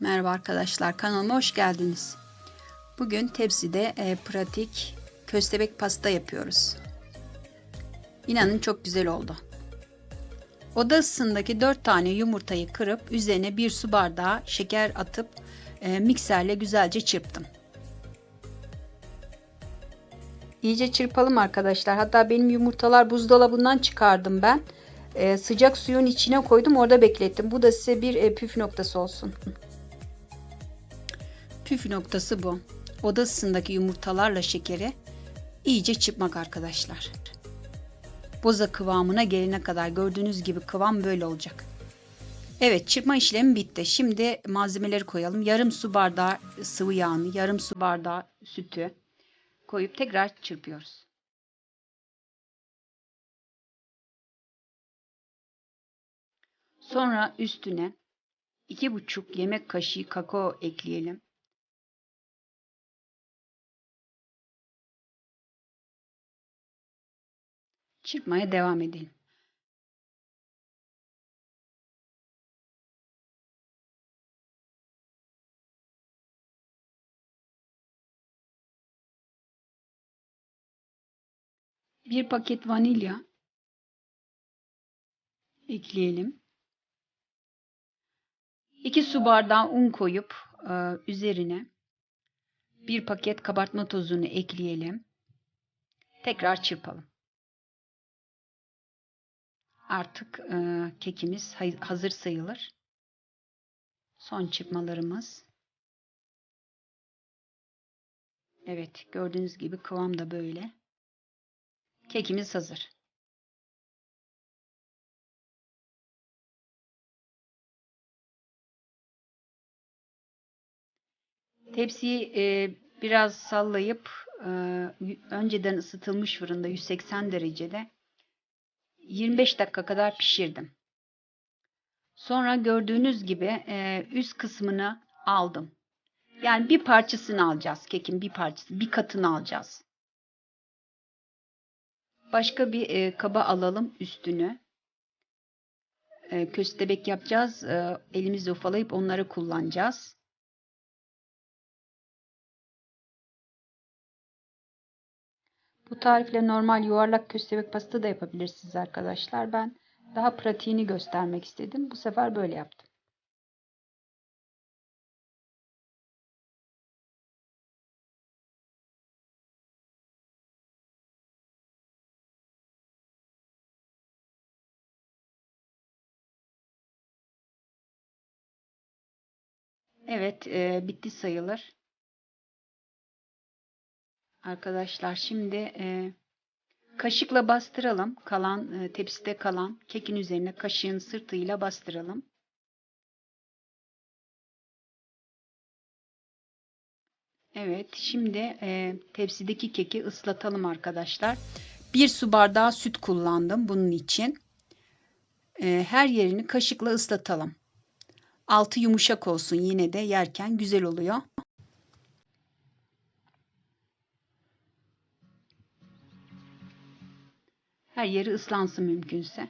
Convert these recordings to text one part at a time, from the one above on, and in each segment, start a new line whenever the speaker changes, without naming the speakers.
Merhaba arkadaşlar kanalıma hoş geldiniz. Bugün tepside e, pratik köstebek pasta yapıyoruz. İnanın çok güzel oldu. Oda ısısındaki 4 tane yumurtayı kırıp üzerine 1 su bardağı şeker atıp e, mikserle güzelce çırptım. İyice çırpalım arkadaşlar. Hatta benim yumurtalar buzdolabından çıkardım ben. E, sıcak suyun içine koydum orada beklettim. Bu da size bir e, püf noktası olsun. Püf noktası bu. Oda ısısındaki yumurtalarla şekeri iyice çırpmak arkadaşlar. Boza kıvamına gelene kadar gördüğünüz gibi kıvam böyle olacak. Evet çırpma işlemi bitti. Şimdi malzemeleri koyalım. Yarım su bardağı sıvı yağını, yarım su bardağı sütü koyup tekrar çırpıyoruz. Sonra üstüne 2,5 yemek kaşığı kakao ekleyelim. Çırpmaya devam edelim. Bir paket vanilya ekleyelim. 2 su bardağı un koyup e, üzerine bir paket kabartma tozunu ekleyelim. Tekrar çırpalım. Artık e, kekimiz hazır sayılır. Son çırpmalarımız. Evet gördüğünüz gibi kıvam da böyle. Kekimiz hazır. Tepsiyi e, biraz sallayıp e, önceden ısıtılmış fırında 180 derecede 25 dakika kadar pişirdim. Sonra gördüğünüz gibi e, üst kısmını aldım. Yani bir parçasını alacağız kekin bir parçası, bir katını alacağız. Başka bir e, kaba alalım üstünü. E, köstebek yapacağız. E, elimizle ufalayıp onları kullanacağız. Bu tarifle normal yuvarlak köstebek pasta da yapabilirsiniz arkadaşlar. Ben daha pratiğini göstermek istedim. Bu sefer böyle yaptım. Evet, e, bitti sayılır. Arkadaşlar şimdi e, kaşıkla bastıralım. Kalan e, tepside kalan kekin üzerine kaşığın sırtıyla bastıralım. Evet şimdi e, tepsideki keki ıslatalım arkadaşlar. Bir su bardağı süt kullandım bunun için. E, her yerini kaşıkla ıslatalım. Altı yumuşak olsun yine de yerken güzel oluyor. Her yeri ıslansın mümkünse.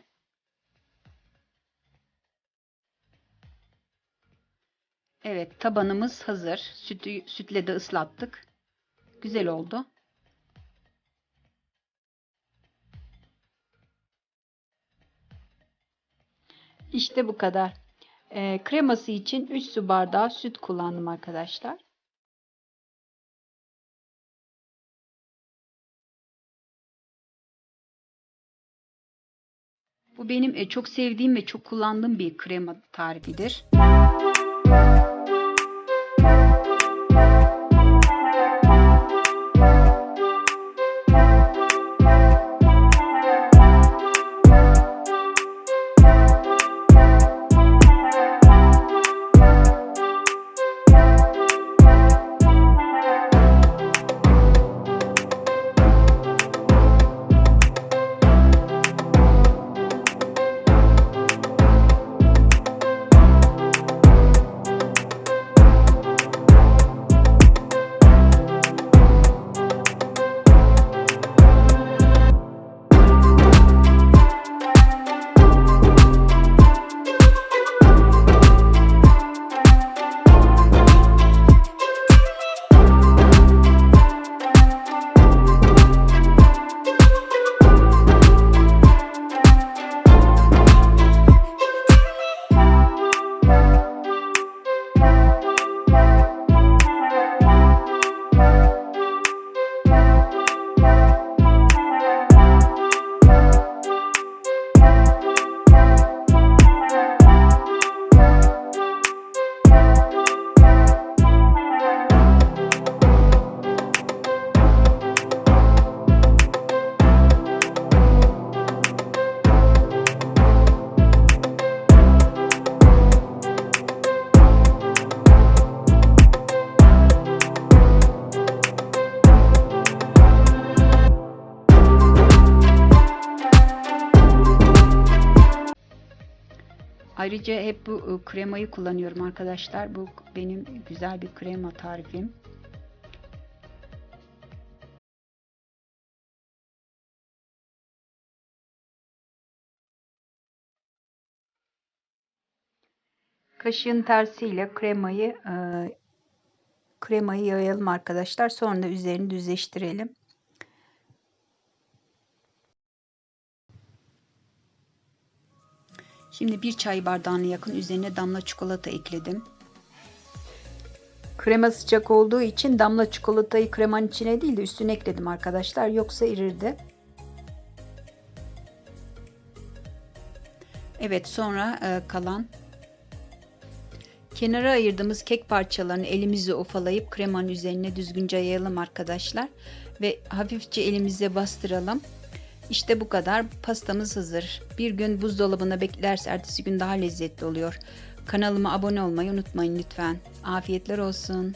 Evet tabanımız hazır. Sütü, sütle de ıslattık. Güzel oldu. İşte bu kadar. E, kreması için 3 su bardağı süt kullandım arkadaşlar. Bu benim e, çok sevdiğim ve çok kullandığım bir krema tarifidir. Ayrıca hep bu e, kremayı kullanıyorum arkadaşlar. Bu benim güzel bir krema tarifim. Kaşığın tersiyle kremayı kremayı yayalım arkadaşlar. Sonra da üzerini düzleştirelim. Şimdi bir çay bardağına yakın üzerine damla çikolata ekledim. Krema sıcak olduğu için damla çikolatayı kremanın içine değil de üstüne ekledim arkadaşlar. Yoksa erirdi. Evet sonra e, kalan kenara ayırdığımız kek parçalarını elimizle ufalayıp kremanın üzerine düzgünce yayalım arkadaşlar. Ve hafifçe elimize bastıralım. İşte bu kadar. Pastamız hazır. Bir gün buzdolabına beklerse ertesi gün daha lezzetli oluyor. Kanalıma abone olmayı unutmayın lütfen. Afiyetler olsun.